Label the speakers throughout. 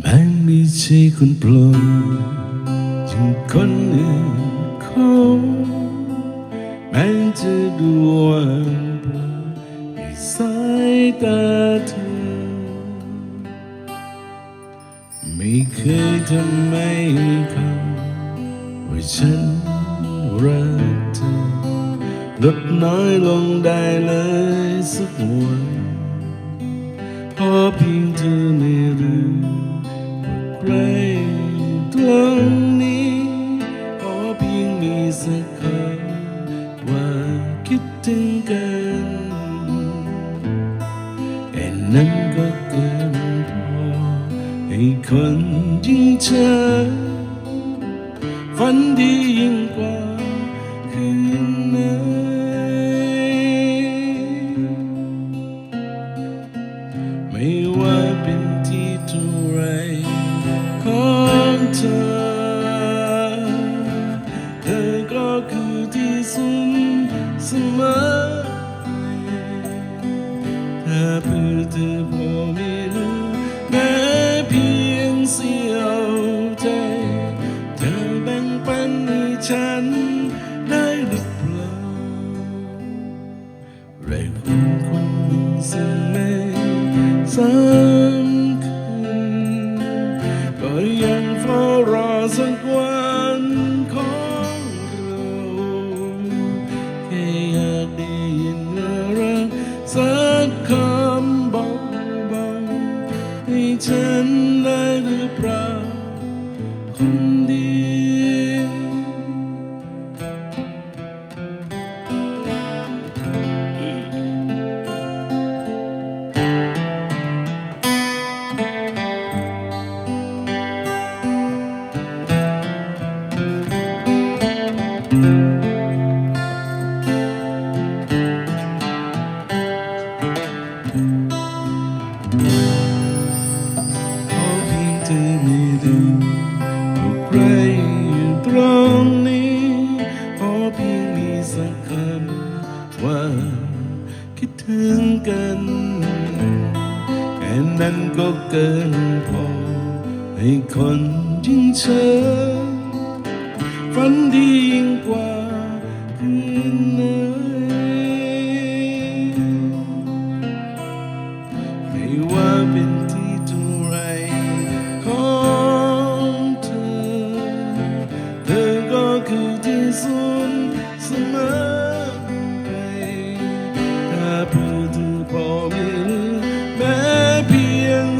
Speaker 1: แม้ไม่ใช่คนปลงจึงคนอื่นคงแม้จะดูว่าในสายตาเธอ ไม่เคยทำไม่เขาว่าฉันรักเธอลดน้อยลงได้เลยสักวัน เกินแค่นั้นก็เกินพอให้คนยิ่งเธอฝันดียิ่งกว่าคืน Raven. Queen,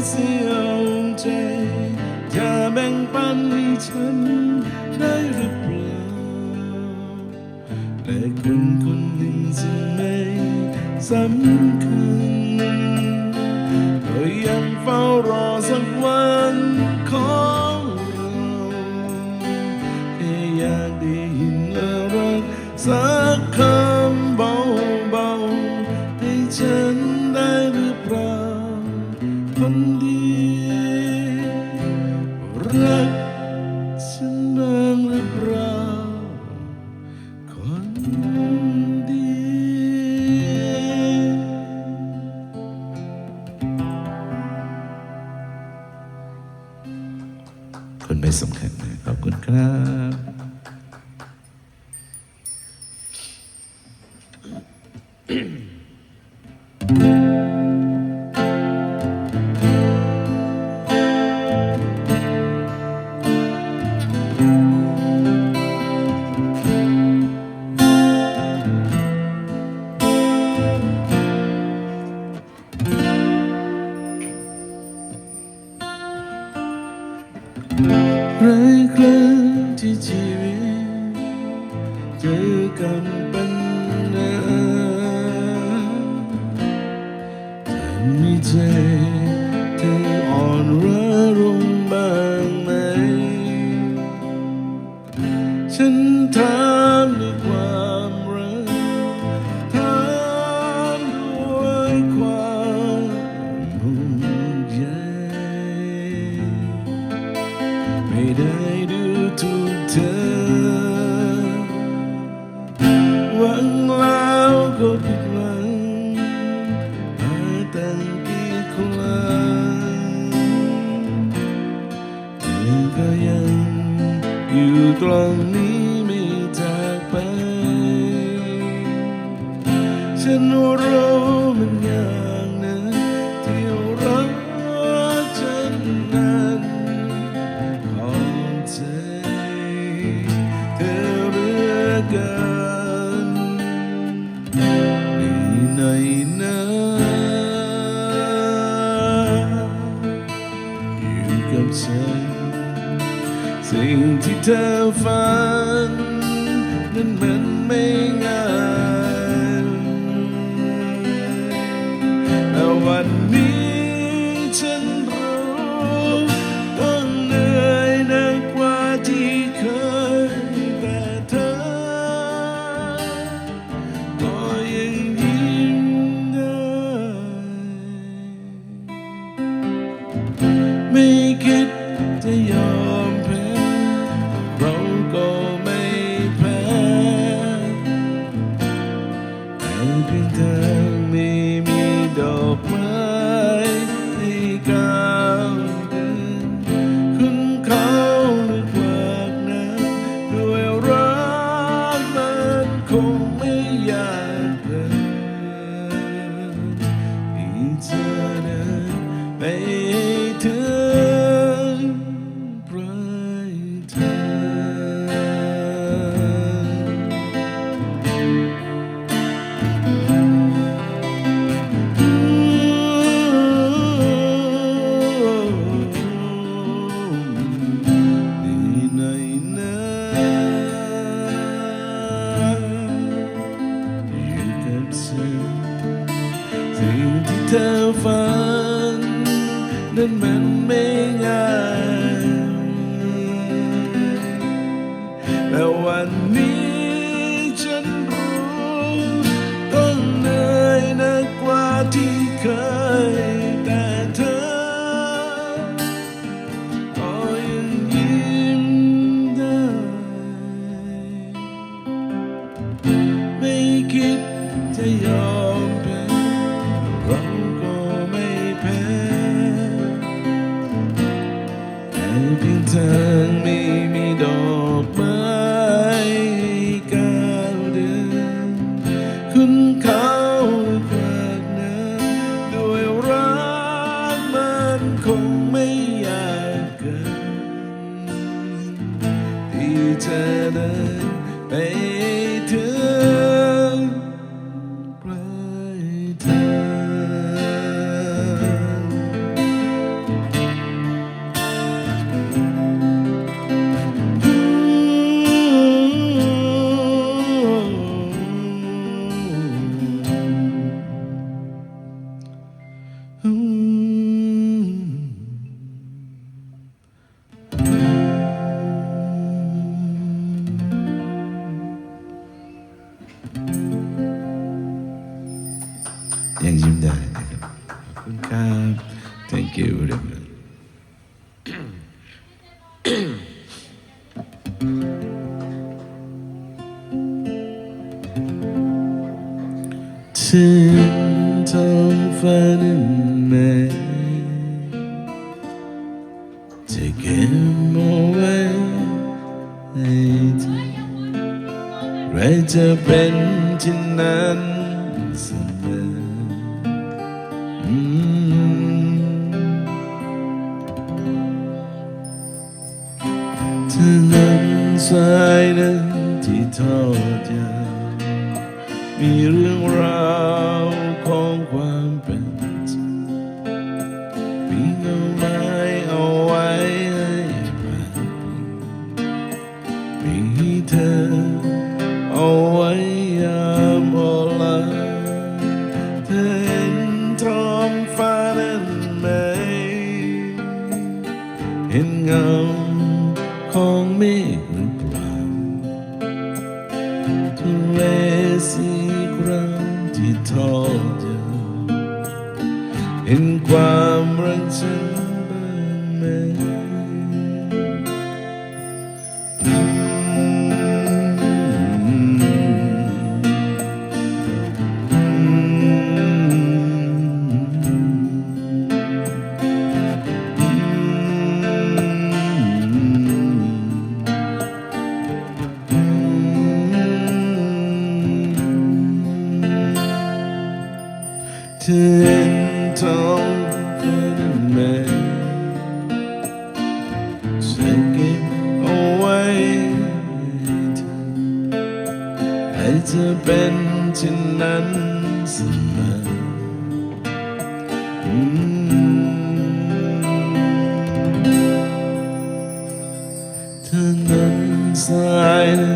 Speaker 1: เสียวใจจะแบ่งปันให้ฉันได้หรือเปล่าแต่คนคนหนึ่งจะไม่สำคัญ ไม่สำคัญขอบคุณครับ day, on. เพียงเธอไม่มี ธอนั้นสายนั้นที่ทอดยาวมีเรื่องราวของความ นั้นสาย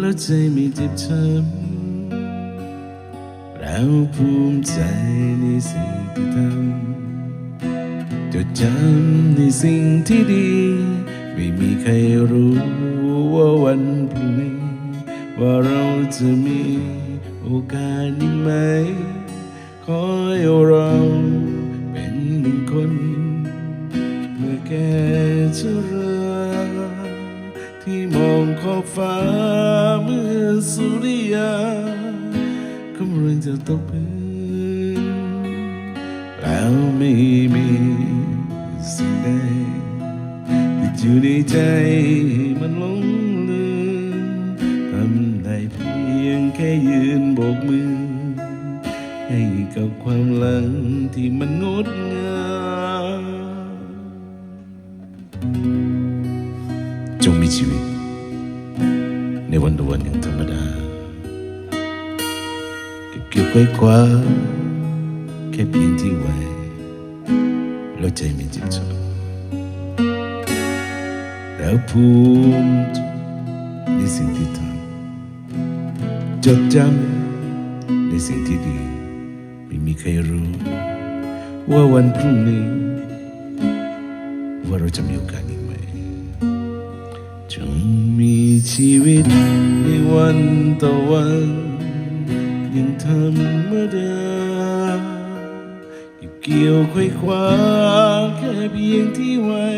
Speaker 1: แล้วใจไม่เจ็บช้ำเราภูมิใจในสิ่งที่ทำจดจำในสิ่งที่ดี ไม่มีใครรู้ว่าวันพรุ่งนี้ ว่าเราจะมีโอกาสอีกไหม ขอให้เราเป็นหนึ่งคนเมื่อแก่ชราที่มองขอบฟ้า ไม่มีสิ่งใดที่อยู่ในใจมันหลงลืมทำได้เพียงแค่ยืนโบกมือ ให้กับความหลังที่มันงดงามจงมีชีวิต ในวันต่อวันอย่างธรรมดาเก็บเกี่ยวไว้คว้าแค่เพียงที่ไว้ แล้วใจไม่เจ็บช้ำแล้วภูมในสิ่งที่ทำจดจำในสิ่งที่ดีไม่มีใครรู้ว่าวันพรุ่งนี้ว่าเราจะมีโอกาสอีกไหมจงมีชีวิตในวันต่อวันยังธรรมดาเก็บ เกี่ยวไขว้คว้าแค่เพียงที่ไว้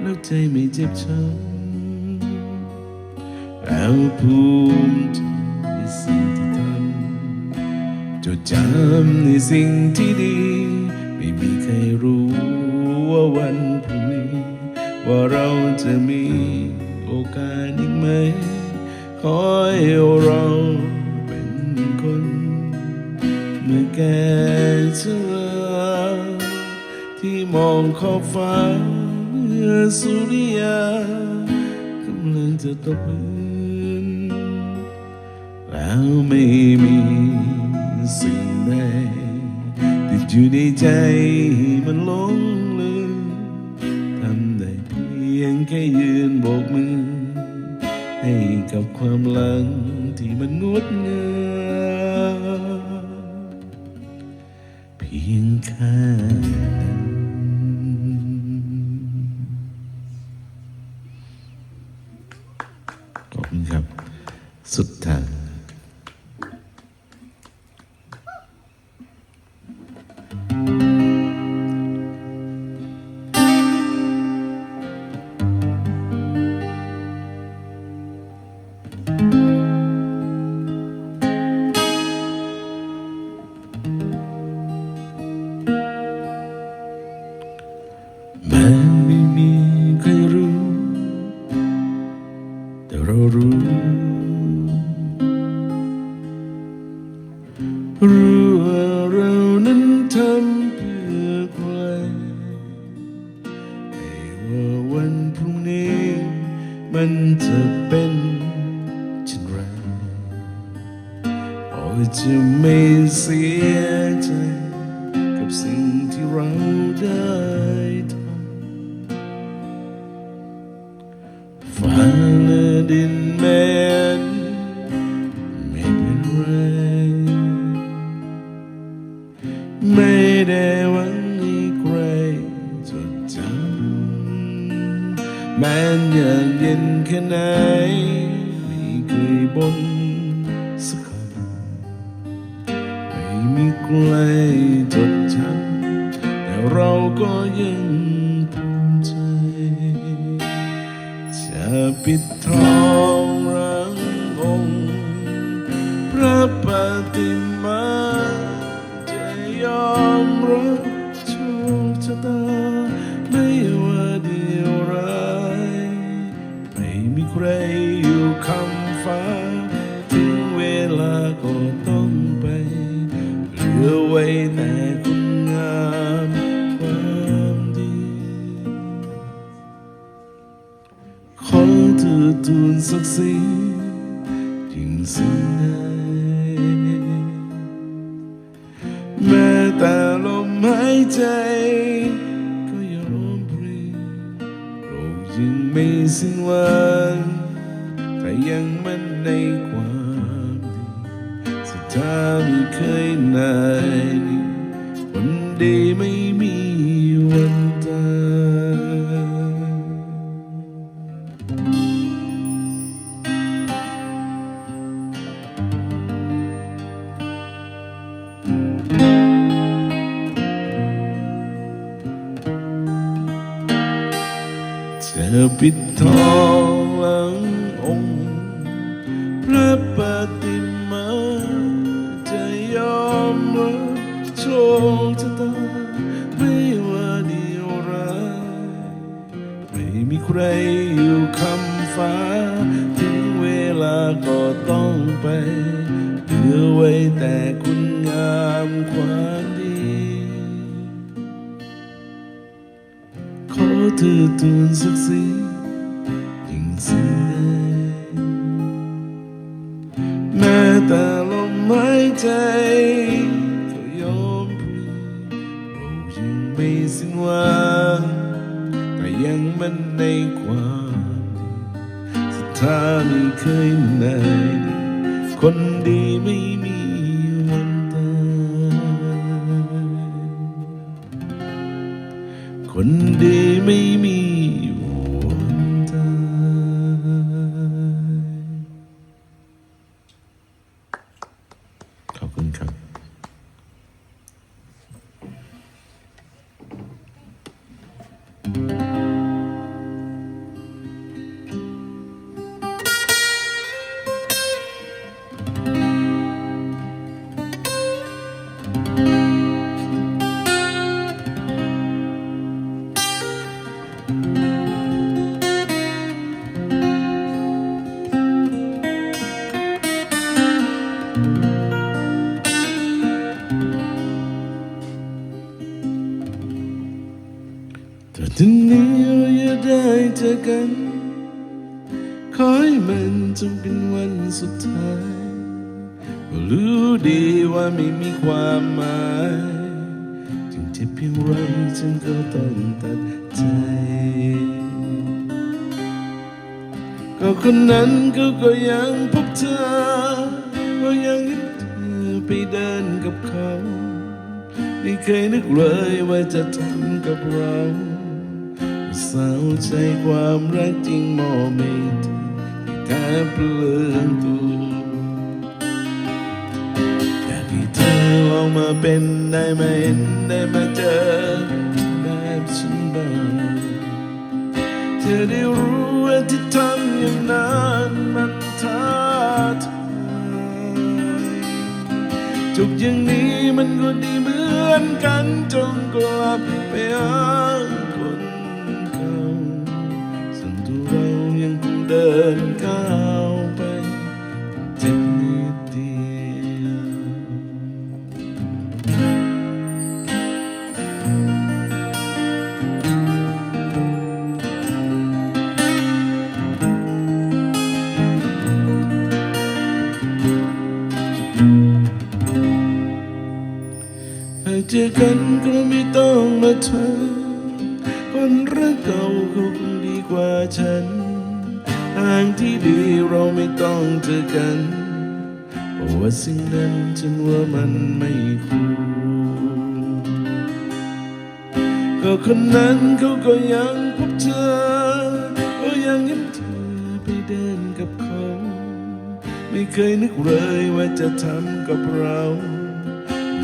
Speaker 1: แล้วใจไม่เจ็บช้ำเราภูมิใจในสิ่งที่ทำจดจำในสิ่งที่ดี ไม่มีใครรู้ว่าวันพรุ่งนี้ ว่าเราจะมีโอกาสอีกไหม ขอให้เราเป็นคน เมื่อแก่เจาที่มองขอบฟ้าเมื่อสุริยากำลังจะตกพื้นแล้วไม่มีสิ่งใดติดอยู่ในใจมันลงลืมทำได้เพียงแค่ยืนโบกมือ ให้กับความหลังที่มันงดงาม นอยากเย็นแค่ไหนไม่เคยบ่น ลือไว้แต่คุณงามความดี ขอเธอทูลศักสิทิ้งสิ่งใดแม้แต่ลมหายใจ ก็ยอมพรีเรายังไม่สิ้นหวัง the ตื่นสักสียิ่งสิ้นเลยแม้แต่ลมหายใจก็ยอมพลีเรายังไม่สิ้นหวังแต่ยังมันในความดีสถานีเคยไหนคน กัน ขอยมันจนเป็นวันสุดท้ายรู้ดีว่าไม่มีความหมายจึงเจ็บเพียงไรฉันก็ต้องตัดใจ ก็คนนั้นก็ก็ยังพบเธอก็ยังเห็นเธอไปเดินกับเขา ไม่เคยนึกเลยว่าจะทำกับเรา เศร้าใจความรักจริงมอบไม่เธอแทบเปลืองตัวอยากให้เธอลองมาเป็นได้ไหมได้มาเจอแบบฉันบ้างเธอได้รู้ว่าที่ทำอย่างนั้นมันท้าทายจุกอย่างนี้มันก็ดีเหมือนกันจงกลับไปหา ดินก้าวไปเจ็บนิดเดียวหากเจอกันก็ไม่ต้องมาเธอคนรักเก่าเขาคงดีกว่าฉันท ต้องเจอกันเพราะว่าสิ่งนั้นฉันว่ามันไม่คู่ก็คนนั้นเขาก็ยังพบเธอก็ยังเห็นเธอไปเดินกับเขา ไม่เคยนึกเลยว่าจะทำกับเรา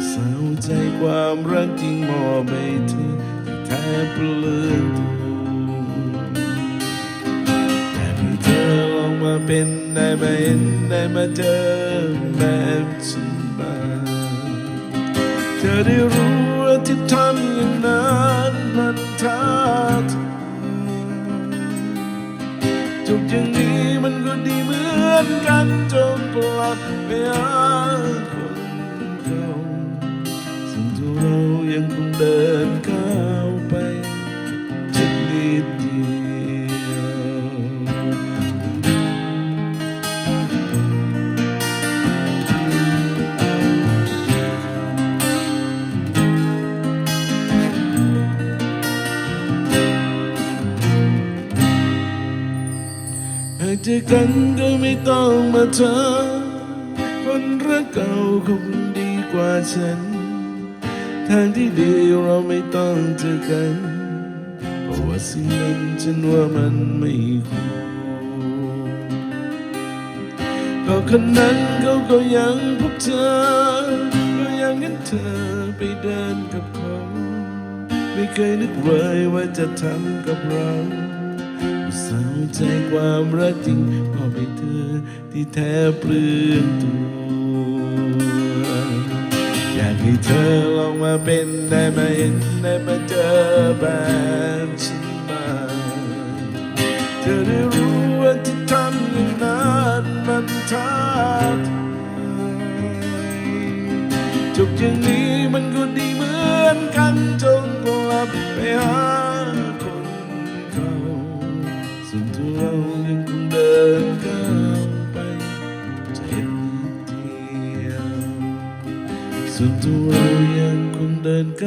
Speaker 1: เศร้าใจความรักจริงมอบให้เธอแทบเปลือ องมาเป็นได้ไหมได้มาเจอแบบฉันบ้าเธอได้รู้ว่าที่ทำอย่างนั้นมันท้าทายจุกอย่างนี้มันก็ดีเหมือนกันจงกลับไปหาคนเก่าสิ่งที่เรายังคงเดิน จอกันก็ไม่ต้องมาเธอ คนรักเก่าคงดีกว่าฉัน ทางที่ดีเราไม่ต้องเจอกัน เพราะว่าสิ่งนั้นฉันว่ามันไม่คู่ก็คนนั้นเขาก็ยังพบเธอ ก็ยังเห็นเธอไปเดินกับเขา ไม่เคยนึกเลยว่าจะทำกับเรา เศร้าใจความรักจริงมอบให้เธอที่แท้เปลืองตัว อยากให้เธอลองมาเป็นได้มาเห็นได้มาเจอแบบฉันบ้างเธอได้รู้ ค